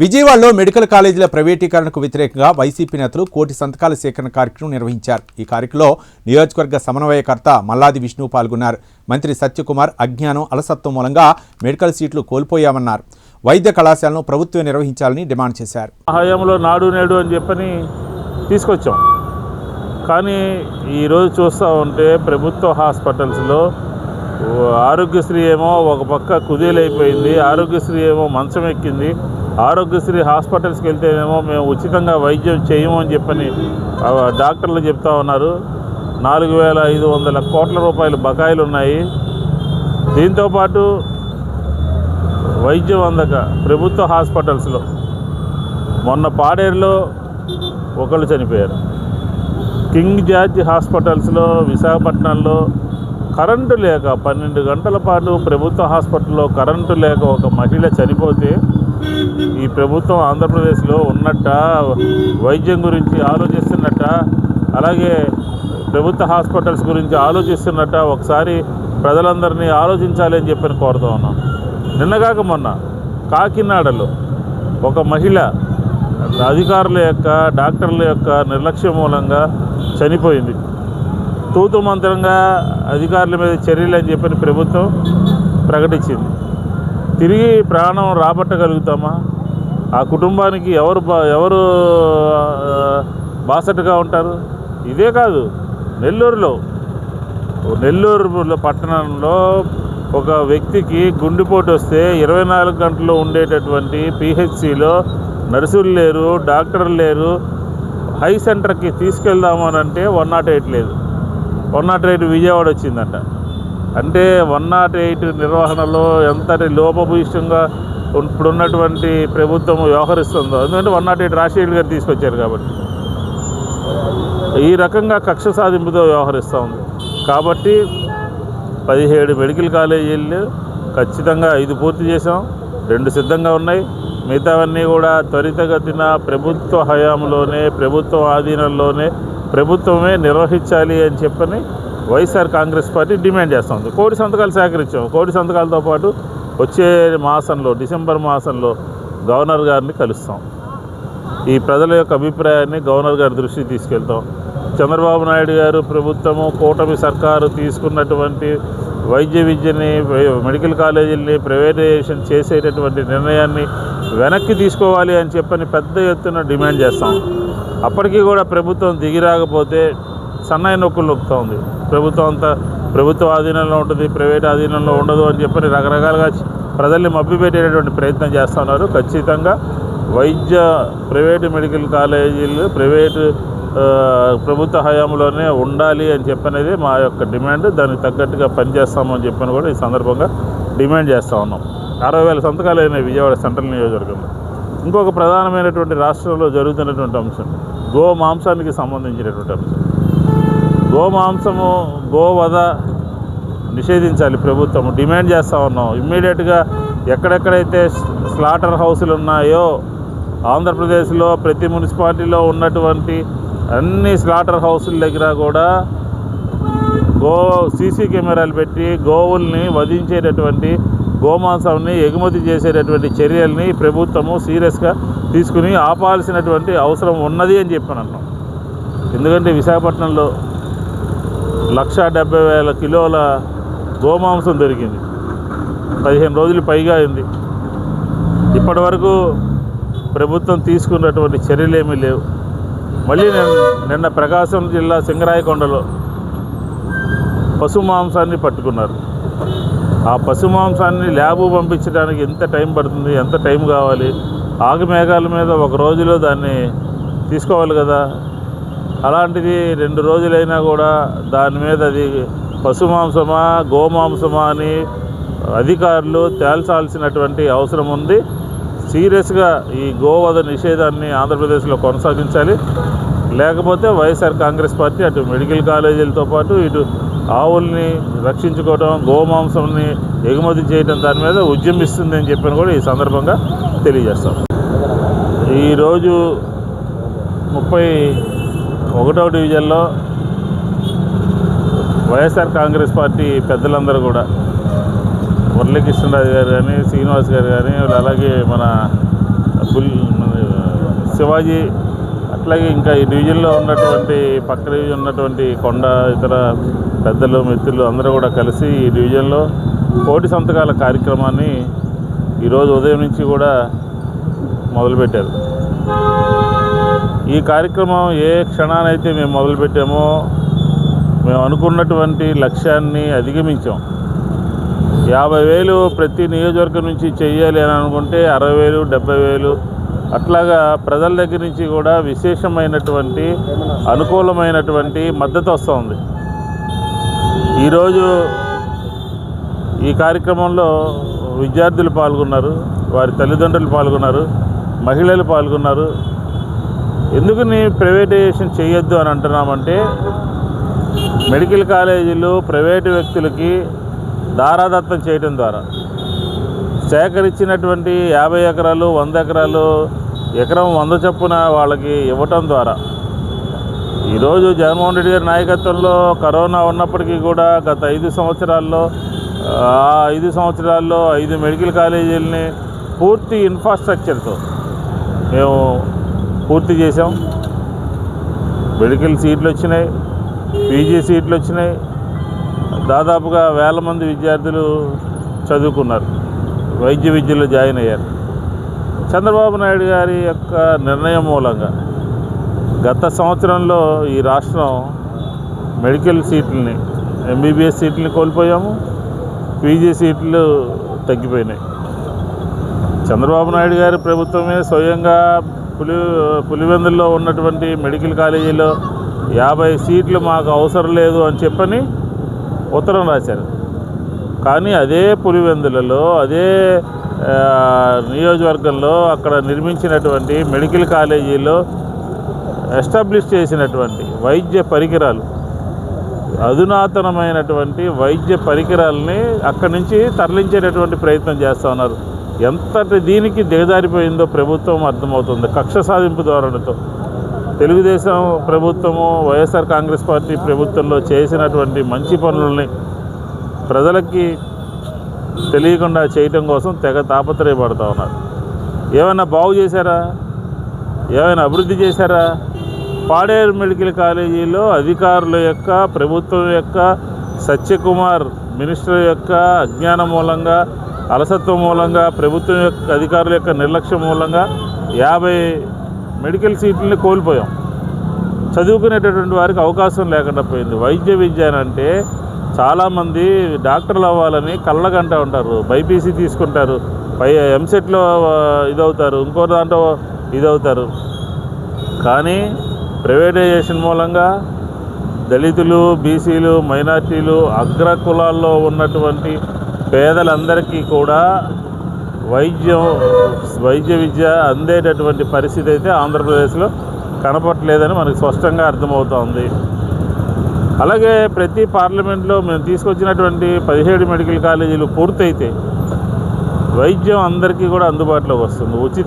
విజయవాడలో మెడికల్ కాలేజీల ప్రైవేటీకరణకు వ్యతిరేకంగా వైసీపీ నేతలు కోటి సంతకాల సేకరణ కార్యక్రమం నిర్వహించారు. ఈ కార్యక్రమంలో నియోజకవర్గ సమన్వయకర్త మల్లాది విష్ణు పాల్గొన్నారు. మంత్రి సత్యకుమార్ అజ్ఞానం అలసత్వం మూలంగా మెడికల్ సీట్లు కోల్పోయామన్నారు. వైద్య కళాశాలను ప్రభుత్వం నిర్వహించాలని డిమాండ్ చేశారు. హయాంలో నాడు నేడు అని చెప్పని తీసుకొచ్చాం. కానీ ఈరోజు చూస్తూ ఉంటే ప్రభుత్వ హాస్పిటల్స్లో ఆరోగ్యశ్రీ ఏమో ఒక పక్క కుదేలైపోయింది ఆరోగ్యశ్రీ ఏమో మంచం ఎక్కింది. ఆరోగ్యశ్రీ హాస్పిటల్స్కి వెళ్తేనేమో మేము ఉచితంగా వైద్యం చేయము అని చెప్పని డాక్టర్లు చెప్తా ఉన్నారు. నాలుగు వేల ఐదు వందల కోట్ల రూపాయలు బకాయిలు ఉన్నాయి. దీంతోపాటు వైద్యం అందక ప్రభుత్వ హాస్పిటల్స్లో మొన్న పాడేరులో ఒకళ్ళు చనిపోయారు. కింగ్ జార్జ్ హాస్పిటల్స్లో విశాఖపట్నంలో కరెంటు లేక పన్నెండు గంటల పాటు ప్రభుత్వ హాస్పిటల్లో కరెంటు లేక ఒక మహిళ చనిపోతే ఈ ప్రభుత్వం ఆంధ్రప్రదేశ్లో ఉన్నట్ట వైద్యం గురించి ఆలోచిస్తున్నట్ట అలాగే ప్రభుత్వ హాస్పిటల్స్ గురించి ఆలోచిస్తున్నట్ట ఒకసారి ప్రజలందరినీ ఆలోచించాలి అని చెప్పని కోరుతా ఉన్నాం. నిన్నగాక మొన్న కాకినాడలో ఒక మహిళ అధికారుల యొక్క డాక్టర్ల యొక్క నిర్లక్ష్యం మూలంగా చనిపోయింది. తూతు మంత్రంగా అధికారుల మీద చర్యలు అని చెప్పిన ప్రభుత్వం ప్రకటించింది. తిరిగి ప్రాణం రాబట్టగలుగుతామా? ఆ కుటుంబానికి ఎవరు బా ఎవరు బాసటగా ఉంటారు? ఇదే కాదు నెల్లూరులో. నెల్లూరు పట్టణంలో ఒక వ్యక్తికి గుండెపోటు వస్తే ఇరవై నాలుగు గంటలు ఉండేటటువంటి పిహెచ్సిలో నర్సులు లేరు డాక్టర్లు లేరు. హై సెంటర్కి తీసుకెళ్దాము అని అంటే వన్ నాట్ ఎయిట్ లేదు. వన్ నాట్ ఎయిట్ విజయవాడ వచ్చిందంట. అంటే వన్ నాట్ ఎయిట్ నిర్వహణలో ఎంతటి లోపభూయిష్టంగా ఇప్పుడున్నటువంటి ప్రభుత్వం వ్యవహరిస్తుందో. ఎందుకంటే వన్ నాట్ ఎయిట్ రాజశేఖర్ గారు తీసుకొచ్చారు కాబట్టి. ఈ రకంగా కక్ష సాధింపుతో వ్యవహరిస్తూ ఉంది. కాబట్టి పదిహేడు మెడికల్ కాలేజీలు ఖచ్చితంగా ఐదు పూర్తి చేసాం రెండు సిద్ధంగా ఉన్నాయి. మిగతావన్నీ కూడా త్వరితగతిన ప్రభుత్వ హయాంలోనే ప్రభుత్వ ఆధీనంలోనే ప్రభుత్వమే నిర్వహించాలి అని చెప్పని వైఎస్ఆర్ కాంగ్రెస్ పార్టీ డిమాండ్ చేస్తుంది. కోటి సంతకాలు సేకరించాం కోటి సంతకాలతో పాటు వచ్చే మాసంలో డిసెంబర్ మాసంలో గవర్నర్ గారిని కలుస్తాం. ఈ ప్రజల యొక్క అభిప్రాయాన్ని గవర్నర్ గారి దృష్టికి తీసుకెళ్తాం. చంద్రబాబు నాయుడు గారు ప్రభుత్వము కూటమి సర్కారు తీసుకున్నటువంటి వైద్య విద్యని మెడికల్ కాలేజీల్ని ప్రైవేటైజేషన్ చేసేటటువంటి నిర్ణయాన్ని వెనక్కి తీసుకోవాలి అని చెప్పని పెద్ద ఎత్తున డిమాండ్ చేస్తాం. అప్పటికీ కూడా ప్రభుత్వం దిగిరాకపోతే సన్నాయి నొక్కులు నొక్కుతూ ఉంది. ప్రభుత్వం అంతా ప్రభుత్వ ఆధీనంలో ఉంటుంది ప్రైవేట్ ఆధీనంలో ఉండదు అని చెప్పని రకరకాలుగా ప్రజల్ని మభ్యపెట్టేటటువంటి ప్రయత్నం చేస్తున్నారు ఖచ్చితంగా వైద్య ప్రైవేటు మెడికల్ కాలేజీలు ప్రైవేటు ప్రభుత్వ హయాంలోనే ఉండాలి అని చెప్పనేది మా యొక్క డిమాండ్. దానికి తగ్గట్టుగా పనిచేస్తామని చెప్పని కూడా ఈ సందర్భంగా డిమాండ్ చేస్తూ ఉన్నాం. అరవై వేల సంతకాలు అయినాయి విజయవాడ సెంట్రల్ నియోజకవర్గంలో. ఇంకొక ప్రధానమైనటువంటి రాష్ట్రంలో జరుగుతున్నటువంటి అంశం గో మాంసానికి సంబంధించినటువంటి అంశం. గోమాంసము గోవధ నిషేధించాలి ప్రభుత్వం డిమాండ్ చేస్తూ ఉన్నాం. ఇమ్మీడియట్గా ఎక్కడెక్కడైతే స్లాటర్ హౌసులు ఉన్నాయో ఆంధ్రప్రదేశ్లో ప్రతి మున్సిపాలిటీలో ఉన్నటువంటి అన్ని స్లాటర్ హౌసుల దగ్గర కూడా గో సీసీ కెమెరాలు పెట్టి గోవుల్ని వధించేటటువంటి గోమాంసాన్ని ఎగుమతి చేసేటటువంటి చర్యల్ని ప్రభుత్వము సీరియస్గా తీసుకుని ఆపాల్సినటువంటి అవసరం ఉన్నది అని చెప్పాను అన్నాం. ఎందుకంటే విశాఖపట్నంలో లక్ష డెబ్బై వేల కిలోల గోమాంసం దొరికింది. పదిహేను రోజులు పైగా అయింది. ఇప్పటి వరకు ప్రభుత్వం తీసుకున్నటువంటి చర్యలు ఏమీ లేవు. మళ్ళీ నిన్న- నిన్న ప్రకాశం జిల్లా సింగరాయకొండలో పశు మాంసాన్ని పట్టుకున్నారు. ఆ పశు మాంసాన్ని ల్యాబు పంపించడానికి ఎంత టైం పడుతుంది ఎంత టైం కావాలి? ఆగమేఘాల మీద ఒక రోజులో దాన్ని తీసుకోవాలి కదా? అలాంటిది రెండు రోజులైనా కూడా దాని మీద అది పశు మాంసమా గోమాంసమా అని అధికారులు తేల్చాల్సినటువంటి అవసరం ఉంది. సీరియస్గా ఈ గోవధ నిషేధాన్ని ఆంధ్రప్రదేశ్లో కొనసాగించాలి. లేకపోతే వైఎస్ఆర్ కాంగ్రెస్ పార్టీ అటు మెడికల్ కాలేజీలతో పాటు ఇటు ఆవుల్ని రక్షించుకోవడం గోమాంసంని ఎగుమతి చేయడం దాని మీద ఉద్యమిస్తుంది అని చెప్పని కూడా ఈ సందర్భంగా తెలియజేస్తాం. ఈరోజు ముప్పై ఒకటో డివిజన్లో వైఎస్ఆర్ కాంగ్రెస్ పార్టీ పెద్దలందరూ కూడా. మురళీకృష్ణరాజు గారు కానీ శ్రీనివాస్ గారు కానీ అలాగే మన బుల్ శివాజీ అట్లాగే ఇంకా ఈ డివిజన్లో ఉన్నటువంటి పక్క డివిజన్ ఉన్నటువంటి కొండ ఇతర పెద్దలు మిత్రులు అందరూ కూడా కలిసి ఈ డివిజన్లో కోటి సంతకాల కార్యక్రమాన్ని ఈరోజు ఉదయం నుంచి కూడా మొదలుపెట్టారు. ఈ కార్యక్రమం ఏ క్షణానైతే మేము మొదలుపెట్టామో మేము అనుకున్నటువంటి లక్ష్యాన్ని అధిగమించాం. యాభై వేలు ప్రతి నియోజకవర్గం నుంచి చేయాలి అని అనుకుంటే అరవై వేలు డెబ్బై వేలు అట్లాగా ప్రజల దగ్గర నుంచి కూడా విశేషమైనటువంటి అనుకూలమైనటువంటి మద్దతు వస్తుంది ఈరోజు ఈ కార్యక్రమంలో విద్యార్థులు పాల్గొన్నారు వారి తల్లిదండ్రులు పాల్గొన్నారు మహిళలు పాల్గొన్నారు. ఎందుకు నీ ప్రైవేటైజేషన్ చేయొద్దు అని అంటున్నామంటే మెడికల్ కాలేజీలు ప్రైవేటు వ్యక్తులకి దారాదత్తం చేయడం ద్వారా. సేకరించినటువంటి యాభై ఎకరాలు వంద ఎకరాలు ఎకరం వంద చొప్పున వాళ్ళకి ఇవ్వటం ద్వారా. ఈరోజు జగన్మోహన్ రెడ్డి గారి నాయకత్వంలో కరోనా ఉన్నప్పటికీ కూడా గత ఐదు సంవత్సరాల్లో ఆ ఐదు సంవత్సరాల్లో ఐదు మెడికల్ కాలేజీలని పూర్తి ఇన్ఫ్రాస్ట్రక్చర్తో మేము పూర్తి చేసాం మెడికల్ సీట్లు వచ్చినాయి పీజీ సీట్లు వచ్చినాయి. దాదాపుగా వేల మంది విద్యార్థులు చదువుకున్నారు వైద్య విద్యలో జాయిన్ అయ్యారు. చంద్రబాబు నాయుడు గారి యొక్క నిర్ణయం మూలంగా గత సంవత్సరంలో ఈ రాష్ట్రం మెడికల్ సీట్లని ఎంబీబీఎస్ సీట్లని కోల్పోయాము పీజీ సీట్లు తగ్గిపోయినాయి. చంద్రబాబు నాయుడు గారి ప్రభుత్వమే స్వయంగా పులి పులివెందుల్లో ఉన్నటువంటి మెడికల్ కాలేజీలో యాభై సీట్లు మాకు అవసరం లేదు అని చెప్పని ఉత్తరం రాశారు. కానీ అదే పులివెందులలో అదే నియోజకవర్గంలో అక్కడ నిర్మించినటువంటి మెడికల్ కాలేజీలో ఎస్టాబ్లిష్ చేసినటువంటి వైద్య పరికరాలు అధునాతనమైనటువంటి వైద్య పరికరాలని అక్కడి నుంచి తరలించేటటువంటి ప్రయత్నం చేస్తూ ఉన్నారు. ఎంతటి దీనికి దిగజారిపోయిందో ప్రభుత్వం అర్థమవుతుంది. కక్ష సాధింపు ధోరణితో. తెలుగుదేశం ప్రభుత్వము వైఎస్ఆర్ కాంగ్రెస్ పార్టీ ప్రభుత్వంలో చేసినటువంటి మంచి పనులని ప్రజలకి తెలియకుండా చేయటం కోసం తెగ తాపత్రయపడుతూ ఉన్నారు. ఏమైనా బాగు చేశారా? ఏమైనా అభివృద్ధి చేశారా? పాడేరు మెడికల్ కాలేజీలో అధికారుల యొక్క ప్రభుత్వం యొక్క సత్యకుమార్ మినిస్టర్ యొక్క అజ్ఞానం మూలంగా అలసత్వం మూలంగా ప్రభుత్వం యొక్క అధికారుల యొక్క నిర్లక్ష్యం మూలంగా యాభై మెడికల్ సీట్లని కోల్పోయాం. చదువుకునేటటువంటి వారికి అవకాశం లేకుండా పోయింది. వైద్య విద్య అని అంటే చాలామంది డాక్టర్లు అవ్వాలని కళ్ళగంట ఉంటారు. బైపీసీ తీసుకుంటారు. పై ఎంసెట్లో ఇదవుతారు. ఇంకో దాంట్లో ఇదవుతారు. కానీ ప్రైవేటైజేషన్ మూలంగా దళితులు బీసీలు మైనార్టీలు అగ్ర కులాల్లో ఉన్నటువంటి పేదలందరికీ కూడా వైద్యం వైద్య విద్య అందేటటువంటి పరిస్థితి అయితే ఆంధ్రప్రదేశ్లో కనపట్లేదని మనకు స్పష్టంగా అర్థమవుతోంది. అలాగే ప్రతి పార్లమెంట్లో మేము తీసుకొచ్చినటువంటి పదిహేడు మెడికల్ కాలేజీలు పూర్తయితే వైద్యం అందరికీ కూడా అందుబాటులోకి వస్తుంది. ఉచిత